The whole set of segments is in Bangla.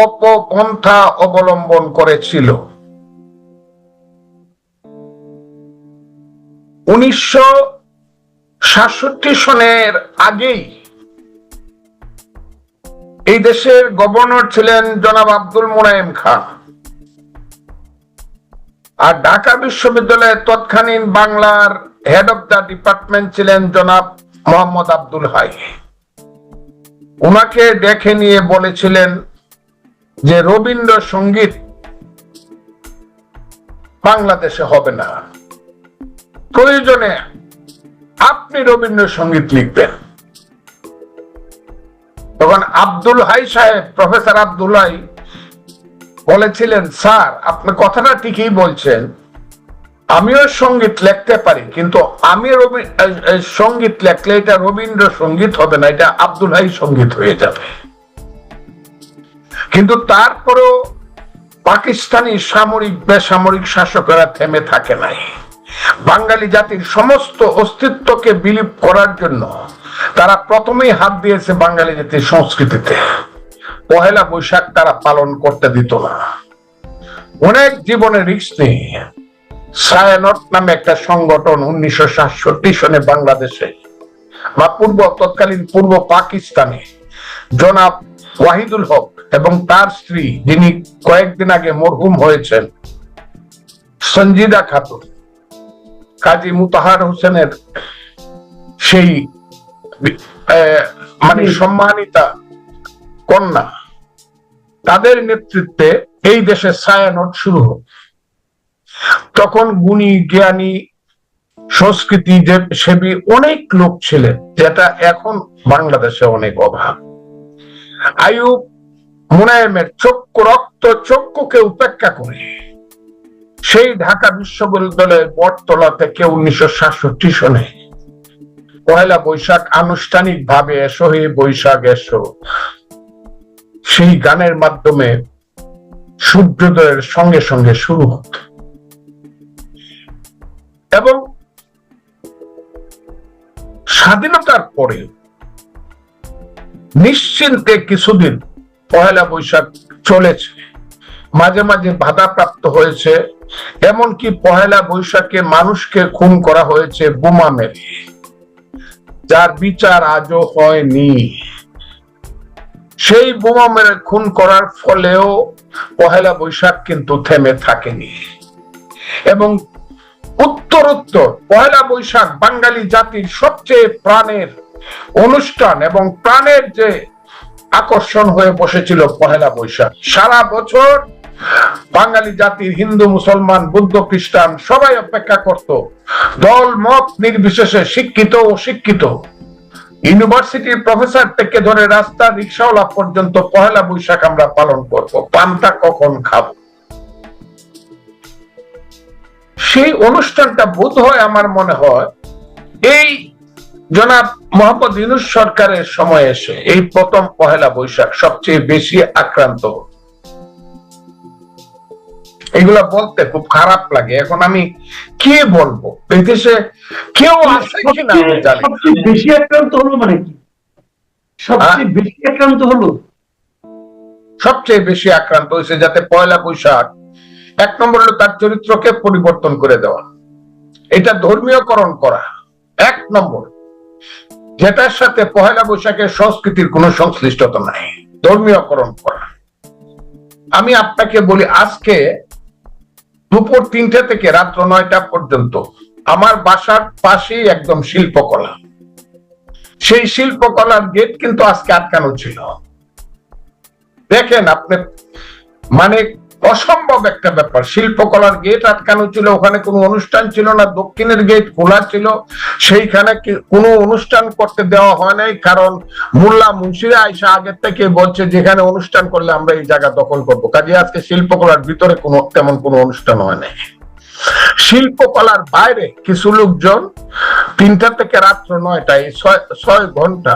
অপপন্থা অবলম্বন করেছিল। উনিশশো সাতষট্টি সনের আগেই এই দেশের গভর্নর ছিলেন জনাব আব্দুল মোনায়েম খান। আর ঢাকা বিশ্ববিদ্যালয়ের তৎকালীন বাংলার হেড অফ দ্য ডিপার্টমেন্ট ছিলেন জনাব মোহাম্মদ আব্দুল হাই। ওনাকে দেখে নিয়ে বলেছিলেন যে রবীন্দ্র সংগীত বাংলাদেশে হবে না। প্রয়োজনে আপনি রবীন্দ্রসঙ্গীত লিখবেন। তখন আব্দুল হাই সাহেব, প্রফেসর আব্দুল হাই বলেছিলেন, স্যার আপনি কথাটা ঠিকই বলছেন। আমিও সংগীত লিখতে পারি, কিন্তু আমি সংগীত লেখলে এটা রবীন্দ্র সংগীত হবে না, এটা আব্দুল হাই সংগীত হয়ে যাবে। কিন্তু তারপরেও পাকিস্তানি সামরিক, বেসামরিক শাসকেরা থেমে থাকে নাই। বাঙালি জাতির সমস্ত অস্তিত্বকে বিলীপ করার জন্য তারা প্রথমেই হাত দিয়েছে বাঙালি জাতির সংস্কৃতিতে। পহেলা বৈশাখ তারা পালন করতে দিত না। অনেক জীবনে রিক্স নিয়ে সায়ানট নামে একটা সংগঠন উনিশশো সাতষট্টি সনে বাংলাদেশে বা পূর্ব, তৎকালীন পূর্ব পাকিস্তানে। জনাব ওয়াহিদুল হক এবং তার স্ত্রী যিনি কয়েকদিন আগে মরহুম হয়েছেন সঞ্জিদা খাতুন কাজী মুতাহার হোসেনের সেই মানে সম্মানিতা কন্যা তাদের নেতৃত্বে এই দেশে ছায়ানট শুরু হোক তখন গুণী জ্ঞানী সংস্কৃতি যে সেবী অনেক লোক ছিলেন যেটা এখন বাংলাদেশে অনেক অভাব। আয়ুব মুনায়েমের চক্ষু রক্ত চক্ষুকে উপেক্ষা করে। সেই ঢাকা বিশ্ববিদ্যালয়ের বটতলা থেকে উনিশশো সাতষট্টি সনে পয়লা বৈশাখ আনুষ্ঠানিক ভাবে এসো হে বৈশাখ এসো। সেই গানের মাধ্যমে সূর্যোদয়ের সঙ্গে সঙ্গে শুরু হতো। এবং স্বাধীনতার পরে নিশ্চিন্তে কিছুদিন পয়লা বৈশাখ চলেছে। মাঝে মাঝে বাধাপ্রাপ্ত হয়েছে। এমনকি পহেলা বৈশাখে মানুষকে খুন করা হয়েছে বোমা মেরে। যার বিচার আজও হয়নি। সেই বোমা মেরে খুন করার ফলেও পহেলা বৈশাখ কিন্তু থেমে থাকেনি। এবং উত্তরোত্তর পয়লা বৈশাখ বাঙালি জাতির সবচেয়ে প্রাণের অনুষ্ঠান এবং প্রাণের যে আকর্ষণ হয়ে বসেছিল পহেলা বৈশাখ। সারা বছর বাঙালি জাতির হিন্দু, মুসলমান, বুদ্ধ, খ্রিস্টান, সবাই অপেক্ষা করত। দল, মত নির্বিশেষে শিক্ষিত ও শিক্ষিত ইউনিভার্সিটির প্রফেসর থেকে ধরে রাস্তা রিক্সাওয়ালা পর্যন্ত পহেলা বৈশাখ আমরা পালন করব। পান্তা কখন খাব? সেই অনুষ্ঠানটা বোধ হয় আমার মনে হয় এই জনাব মোহাম্মদ ইউনুস সরকারের সময় এসে এই প্রথম পহেলা বৈশাখ সবচেয়ে বেশি আক্রান্ত। এগুলা বলতে খুব খারাপ লাগে। এখন আমি কে বলব? এই দেশে কেউ আছে কিনা আমি জানি বেশি আক্রান্ত হলো মানে কি? সবচেয়ে বেশি আক্রান্ত হলো? সবচেয়ে বেশি আক্রান্ত হয়েছে যাতে পয়লা বৈশাখ এক নম্বর হলো তার চরিত্রকে পরিবর্তন করে দেওয়া। এটা ধর্মীয়করণ করা। এক নম্বর। যেটার সাথে পয়লা বৈশাখের সংস্কৃতির কোনো সংশ্লিষ্টতা নাই। ধর্মীয়করণ করা। আমি আপনাকে বলি, আজকে দুপুর তিনটে থেকে রাত্র নয়টা পর্যন্ত আমার বাসার পাশেই একদম শিল্পকলা। সেই শিল্পকলার গেট কিন্তু আজকে আটকানো ছিল। দেখেন আপনি মানে অসম্ভব একটা ব্যাপার। শিল্পকলার গেট আটকানো ছিল, ওখানে কোনো অনুষ্ঠান ছিল না, দক্ষিণের গেট খোলা ছিল। সেইখানে কোনো অনুষ্ঠান করতে দেওয়া হয় নাই? কারণ মোল্লা মুন্সিরা আইসা আগের থেকে বলছে, যেখানে অনুষ্ঠান করলে আমরা এই জায়গা দখল করব। কাজে আজকে শিল্পকলার ভিতরে কোনো, তেমন কোনো অনুষ্ঠান হয় নাই। শিল্পকলার বাইরে কিছু লোকজন তিনটা থেকে রাত্র নয়টায় ছয় ছয় ঘণ্টা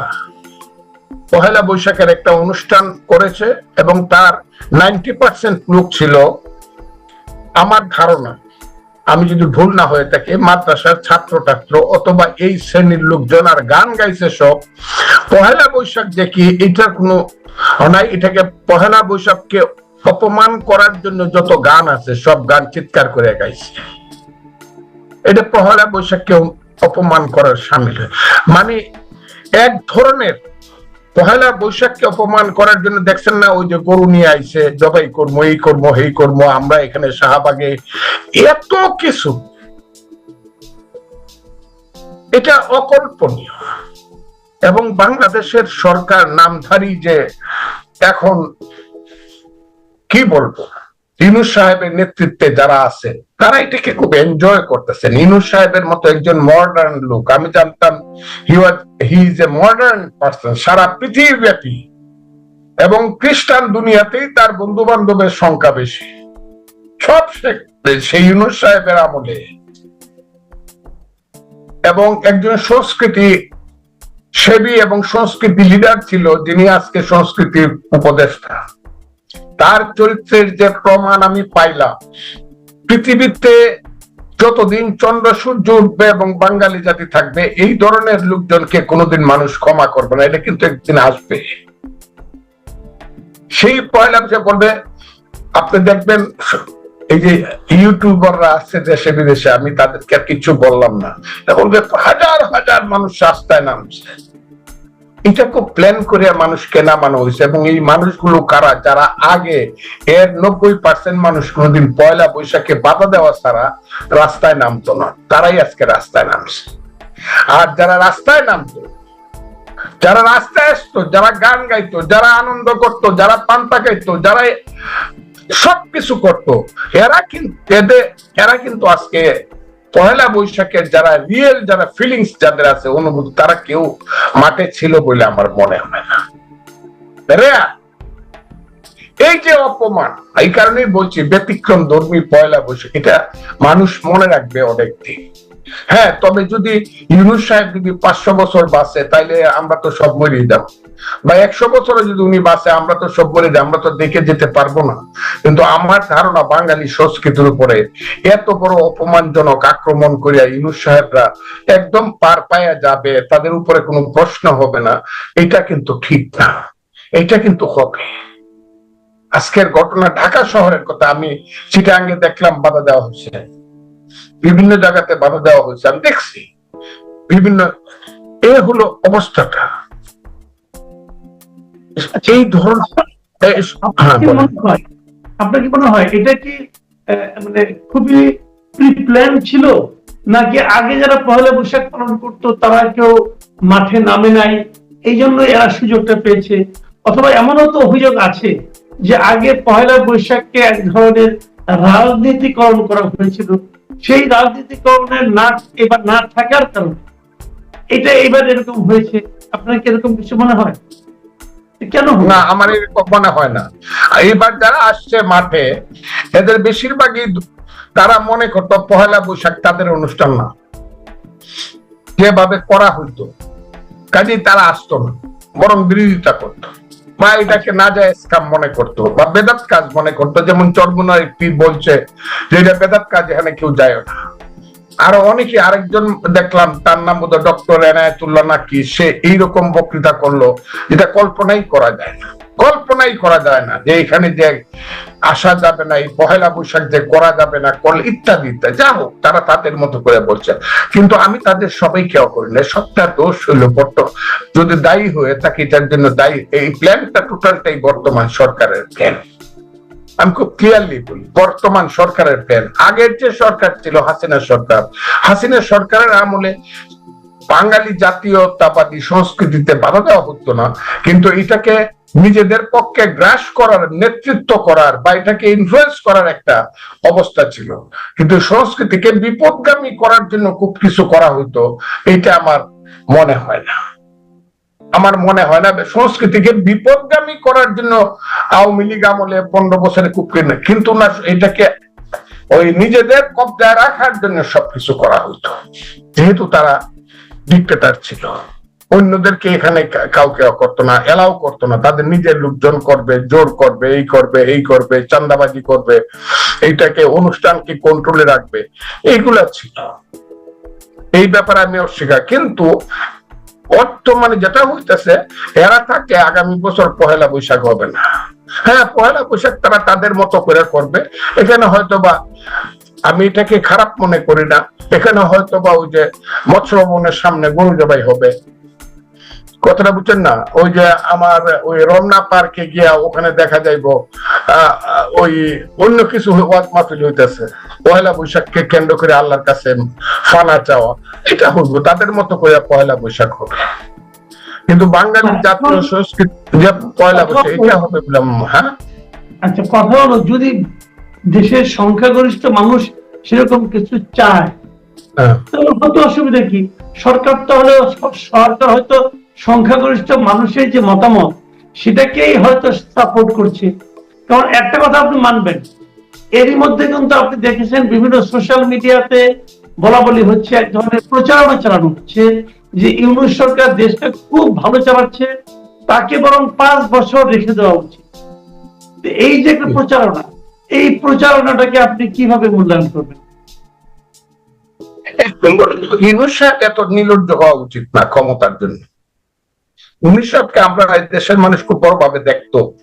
পহেলা বৈশাখের একটা অনুষ্ঠান করেছে এবং তার নাইনটি পার্সেন্ট লোক ছিল আমার ধারণা। আমি যদি ভুল না হয়ে থাকি, মাদ্রাসার ছাত্র ছাত্র অথবা এই শ্রেণির লোকজন আর গান গাইছে সব, পহেলা বৈশাখ দেখি এটার কোনো নাই, এটাকে পহেলা বৈশাখকে অপমান করার জন্য যত গান আছে, সব গান চিৎকার করে গাইছে। এটা পহেলা বৈশাখকে অপমান করার সামিল মানে এক ধরনের পহেলা বৈশাখকে অপমান করার জন্য দেখছেন না ওই যে গরু নিয়ে আইছে জবাই করব এই করব এই করব আমরা এখানে শাহবাগে। এত কিছু। এটা অকল্পনীয়। এবং বাংলাদেশের সরকার নামধারী যে এখন কি বলব? ইনুস সাহেবের নেতৃত্বে যারা আছে, তারা এটাকে খুব এনজয় করতেছেন ইনুস সাহেবের মতো একজন মডার্ন লোক, আমি জানতাম he was he is a modern person সারা পৃথিবীব্যাপী। এবং খ্রিস্টান দুনিয়াতেই তার বন্ধু বান্ধবের সংখ্যা বেশি। সব সেই ইউনুস সাহেবের আমলে। এবং একজন সংস্কৃতি সেবী এবং সংস্কৃতি লিডার ছিল, যিনি আজকে সংস্কৃতির উপদেষ্টা। তার চরিত্রের যে প্রমাণ আমি পাইলাম, পৃথিবীতে যতদিন চন্দ্র, সূর্য উঠবে এবং বাঙালি জাতি থাকবে, এই ধরনের লোকজনকে কোনোদিন মানুষ ক্ষমা করবে না, এটা কিন্তু একদিন আসবে। সেই পয়লা সে বলবে আপনি দেখবেন, এই যে ইউটিউবাররা আসছে দেশে বিদেশে, আমি তাদেরকে আর কিছু বললাম না। বলবে হাজার হাজার মানুষ রাস্তায় নামছে। এটা খুব প্ল্যান করে মানুষকে নামানো হয়েছে এবং এই মানুষগুলো কারা? যারা আগে এর নব্বই পার্সেন্ট মানুষ কোনোদিন পয়লা বৈশাখে বাধা দেওয়া ছাড়া রাস্তায় নামতো না। তারাই আজকে রাস্তায় নামছে। আর যারা রাস্তায় নামতো, যারা রাস্তায় আসতো, যারা গান গাইতো, যারা আনন্দ করতো, যারা পান্তা খাইতো, যারা সবকিছু করতো, এরা কিন্তু এদের এরা কিন্তু আজকে পয়লা বৈশাখের যারা রিয়েল যারা ফিলিংস যাদের আছে, অনুভূতি, তারা কেউ মাঠে ছিল বলে আমার মনে হয় না। এই যে অপমান, এই কারণেই বলছি ব্যতিক্রম ধর্মী পয়লা বৈশাখ, এটা মানুষ মনে রাখবে অনেক দিন হ্যাঁ তবে যদি ইউনুস সাহেব যদি পাঁচশো বছর বাঁচে, তাইলে আমরা তো সব মরিয়ে যাব। বা একশো বছরে যদি উনি বাঁচে, আমরা তো সব মরে আমরা তো দেখে যেতে পারব না। কিন্তু আমার ধারণা বাঙালি সংস্কৃতির উপরে এত বড় অপমানজনক আক্রমণ করিয়া ইউনুস সাহেবরা একদম পার পায়া যাবে, তাদের উপরে কোনো প্রশ্ন হবে না, এটা কিন্তু ঠিক না। এটা কিন্তু হবে। আজকের ঘটনা ঢাকা শহরের কথা আমি চিটাঙ্গে দেখলাম, বাধা দেওয়া হচ্ছে। বিভিন্ন জায়গাতে বাধা দেওয়া হয়েছে। আমি দেখছি বিভিন্ন এ হলো অবস্থাটা। এই ধরনের হ্যাঁ, আপনার কি মনে হয়? মনে হয় এটা কি মানে খুবই প্রি প্ল্যান ছিল? নাকি আগে যারা পহেলা বৈশাখ পালন করতো তারা কেউ মাঠে নামে নাই? এই জন্য এরা সুযোগটা পেয়েছে। অথবা এমনও তো অভিযোগ আছে যে আগে পহেলা বৈশাখকে এক ধরনের রাজনীতিকরণ করা হয়েছিল। সেই রাজনীতিকরণের না এবার না থাকার কারণে। এটা এবার এরকম হয়েছে। আপনার কি এরকম কিছু মনে হয়? কেন না, আমার এরকম মনে হয় না। এবার যারা আসছে মাঠে, এদের বেশিরভাগই তারা মনে করতো পহেলা বৈশাখ তাদের অনুষ্ঠান না। যেভাবে করা হইতো। কাজেই তারা আসতো না, বরং বিরোধিতা করতো। বা এটাকে না যায় স্কাম মনে করতো বা বেদাত কাজ মনে করতো। যেমন চর্মনার একটি বলছে যে এটা বেদাত কাজ, এখানে কেউ যায় না। আরও অনেকে আরেকজন দেখলাম, তার নাম বোধ ডক্টর এনায়তুল্লাহ নাকি, সে এইরকম বক্তৃতা করল যেটা কল্পনাই করা যায় না। কল্পনাই করা যায় না যে এখানে যে আসা যাবে না, এই পহেলা বৈশাখ যে করা যাবে না, কল ইত্যাদি ইত্যাদি। যা হোক, তারা তাদের মতো করে বলছে। কিন্তু আমি তাদের সবাই কেউ করি না, সবটা দোষ হইল বর্ত যদি দায়ী হয়ে থাকে, এটার জন্য দায়ী, এই প্ল্যানটা টোটালটাই বর্তমান সরকারের প্ল্যান আমি খুব ক্লিয়ারলি বলি, বর্তমান সরকারের প্ল্যান আগের যে সরকার ছিল হাসিনা সরকার, হাসিনা সরকারের আমলে বাঙালি জাতীয়তাবাদী সংস্কৃতিতে বাধা দেওয়া হতো না, কিন্তু এটাকে নিজেদের পক্ষে গ্রাস করার, নেতৃত্ব করার বা এটাকে ইনফ্লুয়েন্স করার একটা অবস্থা ছিল। কিন্তু সংস্কৃতিকে বিপদগামী করার জন্য খুব কিছু করা হতো, এটা আমার মনে হয় না। আমার মনে হয় না, সংস্কৃতিকে বিপদগামী করার জন্য আওয়ামী লীগ আমলে পনেরো বছরে কিনে- কিন্তু না, এটাকে ওই নিজেদের কবজায় রাখার জন্য সবকিছু করা হতো। যেহেতু তারা ডিক্টেটার ছিল। অন্যদেরকে এখানে কাউকে করতো না, এলাও করতো না। তাদের নিজের লোকজন করবে, জোর করবে, এই করবে এই করবে চান্দাবাজি করবে, এইটাকে অনুষ্ঠানকে কন্ট্রোলে রাখবে, এইগুলা ছিল। এই ব্যাপারে আমি অস্বীকার। কিন্তু বর্তমানে যেটা হইতেছে, এরা থাকে আগামী বছর পহেলা বৈশাখ হবে না। হ্যাঁ পহেলা বৈশাখ তারা তাদের মতো করে করবে। এখানে হয়তো বা আমি এটাকে খারাপ মনে করি না। এখানে হয়তো বা ওই যে মৎস্য ভবনের সামনে গরু জবাই হবে। কথাটা বুঝছেন না? ওই যে আমার ওই রমনা পার্কে গিয়া ওখানে দেখা যাইব ওই অন্য কিছু ওয়াজ মাহফিল হইতেছে। পয়লা বৈশাখকে কেন্দ্র করে আল্লাহর কাছে ফানা চাওয়া এটা হইব তাদের মতো করে পয়লা বৈশাখ হবে কিন্তু বাঙালি জাতীয় সংস্কৃতি যে পয়লা বৈশাখ এটা হবে বললাম হ্যাঁ? আচ্ছা কথা হলো যদি দেশের সংখ্যাগরিষ্ঠ মানুষ সেরকম কিছু চায় হ্যাঁ। তাহলে হয়তো অসুবিধা কি? সরকার তাহলে সরকার হয়তো সংখ্যাগরিষ্ঠ মানুষের যে মতামত, সেটাকেই হয়তো সাপোর্ট করছে। কারণ একটা কথা আপনি মানবেন, এরই মধ্যে কিন্তু আপনি দেখেছেন বিভিন্ন সোশ্যাল মিডিয়াতে বলা বলি হচ্ছে, এক ধরনের প্রচারণা চালানো হচ্ছে, যে ইউনুস সরকার দেশটা খুব ভালো চালাচ্ছে, তাকে বরং পাঁচ বছর রেখে দেওয়া উচিত। এই যে একটা প্রচারণা, এই প্রচারণাটাকে আপনি কীভাবে মূল্যায়ন করবেন? ইউনুস সাহেব এত নির্লজ্জ হওয়া উচিত না ক্ষমতার জন্য। উনিশ সাহেবকে আমরা দেশের মানুষ খুব বড়ভাবে দেখতো।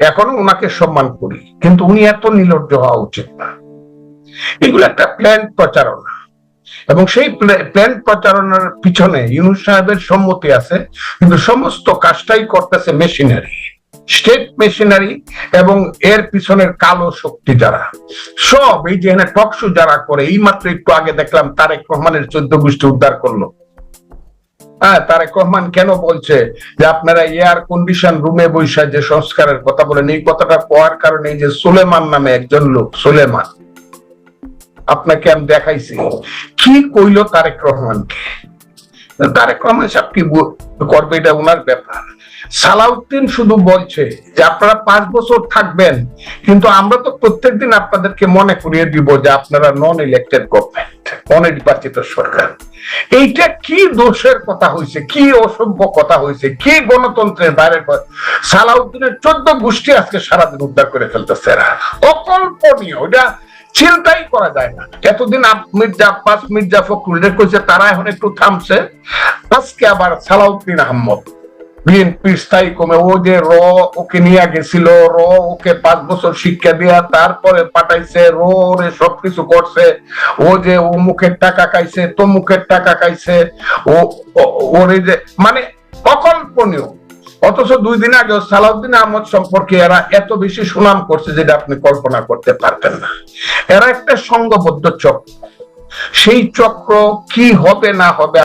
এখনও ওনাকে সম্মান করি। কিন্তু উনি এত নির্লজ্জ হওয়া উচিত না। এগুলো একটা প্ল্যান প্রচারণা। এবং সেই প্ল্যান প্রচারণার পিছনে ইউনুস সাহেবের সম্মতি আছে। কিন্তু সমস্ত কাজটাই করতেছে মেশিনারি। স্টেট মেশিনারি এবং এর পিছনের কালো শক্তি যারা। সব এই যে টকশো যারা করে, এই মাত্র একটু আগে দেখলাম তারেক রহমানের চোদ্দ গোষ্ঠী উদ্ধার করল। হ্যাঁ তারেক রহমান কেন বলছে যে আপনারা এয়ার কন্ডিশন রুমে বৈশা যে সংস্কারের কথা বলেন, এই কথাটা কোয়ার কারণে যে সুলেমান নামে একজন লোক, সুলেমান। আপনাকে আমি দেখাইছি। কি কইলো তারেক রহমানকে তারেক রহমান সাহেব কি করবে এটা ওনার ব্যাপার। সালাউদ্দিন শুধু বলছে যে আপনারা পাঁচ বছর থাকবেন, কিন্তু আমরা তো প্রত্যেকদিন আপনাদেরকে মনে করিয়ে দিব যে আপনারা নন ইলেক্টেড গভর্নমেন্ট অনির্বাচিত সরকার। এইটা কি দোষের কথা হয়েছে কি অসভ্য কথা হয়েছে কি গণতন্ত্রের বাইরে সালাউদ্দিনের চোদ্দ গোষ্ঠী আজকে সারাদিন উদ্ধার করে ফেলতেছে এরা। অকল্পনীয়, এটা চিন্তাই করা যায় না। এতদিন মির্জা আব্বাস, মির্জা ফখরুল কইছে তারা এখন একটু থামছে। আজকে আবার সালাউদ্দিন আহমদ বিএনপি স্থায়ী কমে ও যে র, ওকে নিয়ে গেছিল, র, ওকে পাঁচ বছর শিক্ষা দিয়া তারপরে পাঠাইছে, র সবকিছু করছে। ও যে ও মুখের টাকা খাইছে, তো মুখের টাকা খাইছে। ওর যে মানে অকল্পনীয় অথচ দুই দিন আগে সালাউদ্দিন আহমদ সম্পর্কে এরা এত বেশি সুনাম করছে যেটা আপনি কল্পনা করতে পারতেন না। এরা একটা সংঘবদ্ধ চক্র। সেই চক্র কি হবে না হবে